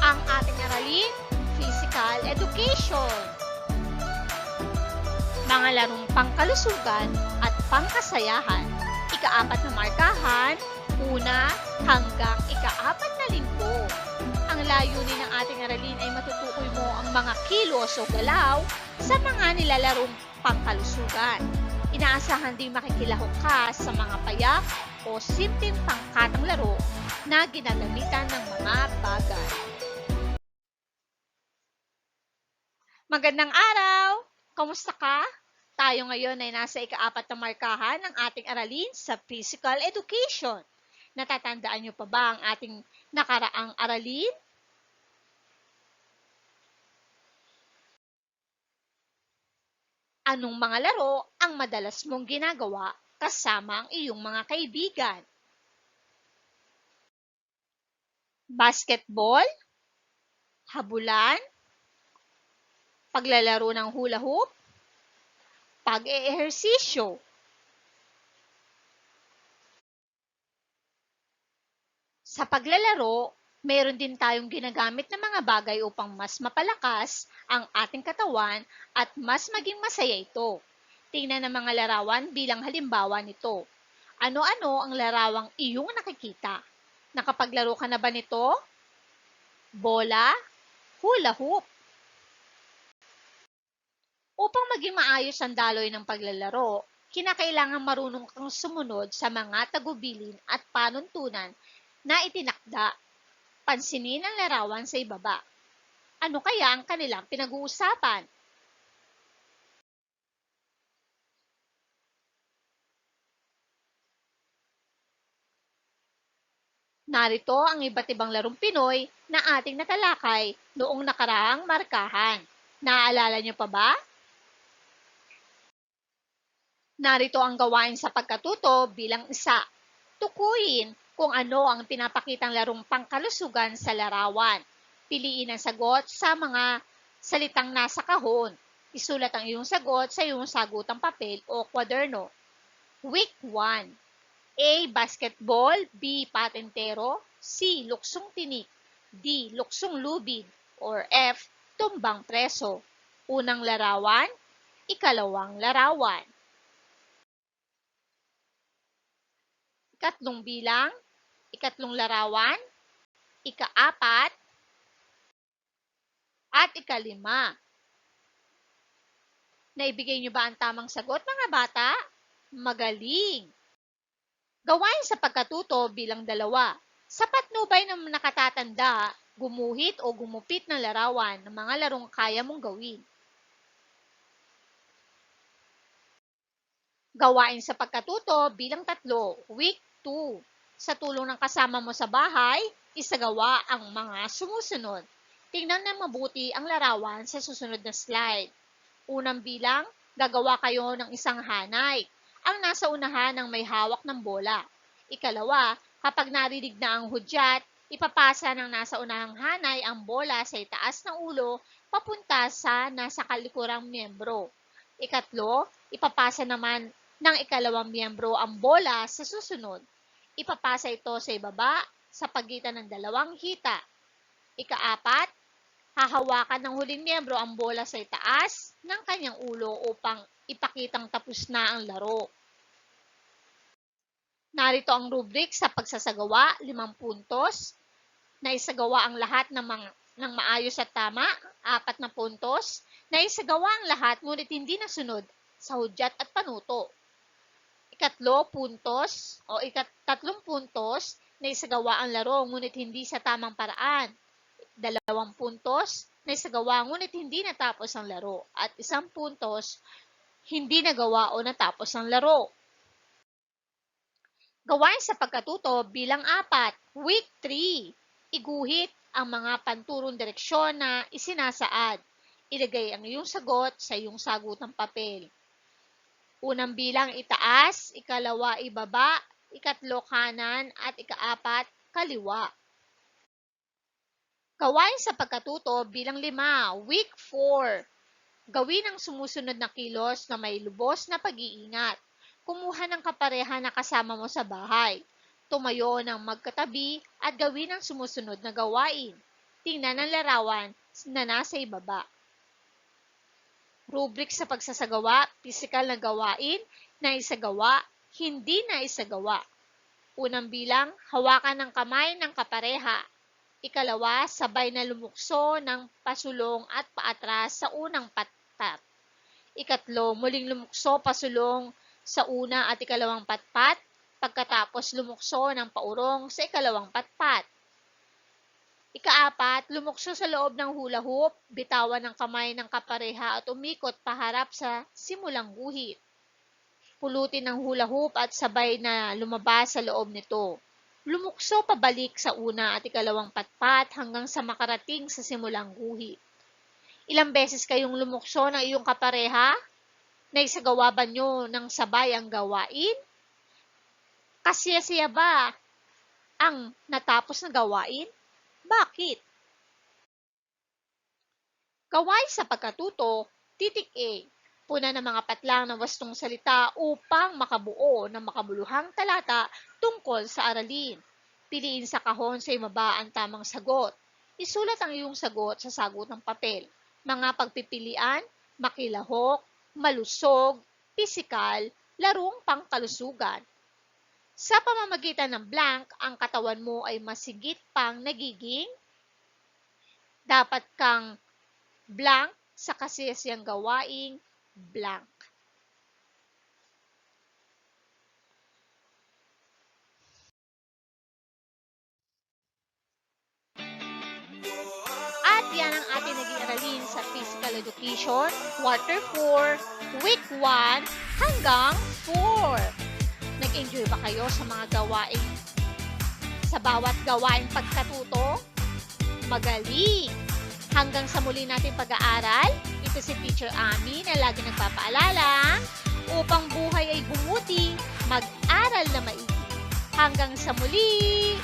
Ang ating aralin, Physical Education. Mga larong pangkalusugan at pangkasayahan. Ikaapat na markahan, una hanggang ikaapat na linggo. Ang layunin ng ating aralin ay matutukoy mo ang mga kilos o galaw sa mga nilalarong pangkalusugan. Inaasahan din makikilahok ka sa mga payak o simpleng pangkatang laro na ginagamitan ng mga bagay. Magandang araw! Kamusta ka? Tayo ngayon ay nasa ikaapat na markahan ng ating aralin sa Physical Education. Natatandaan niyo pa ba ang ating nakaraang aralin? Anong mga laro ang madalas mong ginagawa kasama ang iyong mga kaibigan? Basketball? Habulan? Paglalaro ng hula hoop? Pag-eehersisyo? Sa paglalaro, meron din tayong ginagamit na mga bagay upang mas mapalakas ang ating katawan at mas maging masaya ito. Tingnan ang mga larawan bilang halimbawa nito. Ano-ano ang larawang iyong nakikita? Nakapaglaro ka na ba nito? Bola, hula hoop. Upang maging maayos ang daloy ng paglalaro, kinakailangan marunong kang sumunod sa mga tagubilin at panuntunan na itinakda. Pansinin ang larawan sa ibaba. Ano kaya ang kanilang pinag-uusapan? Narito ang iba't ibang larong Pinoy na ating natalakay noong nakaraang markahan. Naaalala niyo pa ba? Narito ang gawain sa pagkatuto bilang isa. Tukuyin kung ano ang pinapakitang larong pangkalusugan sa larawan. Piliin ang sagot sa mga salitang nasa kahon. Isulat ang iyong sagot sa iyong sagutang papel o kwaderno. Week 1. A. Basketball B. Patentero C. Luksong tinik D. Luksong lubid or F. Tumbang preso Unang larawan Ikalawang larawan Ikatlong bilang Ikatlong larawan Ikaapat at ikalima. Naibigay niyo ba ang tamang sagot mga bata? Magaling! Gawain sa pagkatuto bilang dalawa. Sapat nubay na nakatatanda, gumuhit o gumupit ng larawan ng mga larong kaya mong gawin. Gawain sa pagkatuto bilang tatlo, week 2. Sa tulong ng kasama mo sa bahay, isagawa ang mga sumusunod. Tingnan na mabuti ang larawan sa susunod na slide. Unang bilang, gagawa kayo ng isang hanay ang nasa unahan ng may hawak ng bola. Ikalawa, kapag narinig na ang hudyat, ipapasa ng nasa unahang hanay ang bola sa itaas ng ulo papunta sa nasa kalikurang miyembro. Ikatlo, ipapasa naman ng ikalawang miyembro ang bola sa susunod. Ipapasa ito sa ibaba sa pagitan ng dalawang hita. Ikaapat, hahawakan ng huling miyembro ang bola sa itaas ng kanyang ulo upang ipakitang tapos na ang laro. Narito ang rubric sa pagsasagawa, limang puntos. Naisagawa ang lahat ng, mga, ng maayos at tama, apat na puntos. Naisagawa ang lahat ngunit hindi nasunod sa hudyat at panuto. Ikatlo, puntos o ikatatlong puntos, naisagawa ang laro ngunit hindi sa tamang paraan dalawang puntos na isagawa ngunit hindi natapos ang laro at isang puntos hindi nagawa o natapos ang laro. Gawain sa pagkatuto bilang apat, week 3. Iguhit ang mga panturong direksyon na isinasaad. Ilagay ang iyong sagot sa iyong sagutang papel. Unang bilang itaas, ikalawa ibaba, ikatlo kanan, at ikaapat kaliwa. Gawain sa pagkatuto bilang lima, week 4. Gawin ang sumusunod na kilos na may lubos na pag-iingat. Kumuha ng kapareha na kasama mo sa bahay. Tumayo ng magkatabi at gawin ang sumusunod na gawain. tingnan ang larawan na nasa ibaba. Rubric sa pagsasagawa, pisikal na gawain, na isagawa, hindi na isagawa. Unang bilang, hawakan ng kamay ng kapareha. Ikalawa, sabay na lumukso ng pasulong at paatras sa unang patpat. Ikatlo, muling lumukso pasulong sa una at ikalawang patpat, pagkatapos lumukso ng paurong sa ikalawang patpat. Ikaapat, lumukso sa loob ng hula hoop, bitawan ng kamay ng kapareha at umikot paharap sa simulang guhit. Pulutin ng hula hoop at sabay na lumabas sa loob nito. Lumukso pabalik sa una at ikalawang patpat hanggang sa makarating sa simulang guhit. Ilang beses kayong lumukso ng iyong kapareha? Naisagawa ba nyo ng sabay ang gawain? Kasiya-siya ba ang natapos na gawain? Bakit? Kaway sa pagkatuto, titik A. Puna ng mga patlang ng wastong salita upang makabuo ng makabuluhang talata tungkol sa aralin. Piliin sa kahon sa imaba ang tamang sagot. Isulat ang iyong sagot sa sagot ng papel. Mga pagpipilian, makilahok, malusog, pisikal, larong pangkalusugan. Sa pamamagitan ng blank, ang katawan mo ay masigit pang nagiging dapat kang blank sa kasiyasiyang gawaing blank. At yan ang ating naging aralin sa Physical Education, Quarter 4, Week 1 hanggang 4. Nag-enjoy ba kayo sa mga gawain? Sa bawat gawain pagkatuto? Magaling! Hanggang sa muli natin pag-aaral, ito si Teacher Ami na lagi nagpapaalala, upang buhay ay bumuti, mag-aral na maigi. Hanggang sa muli!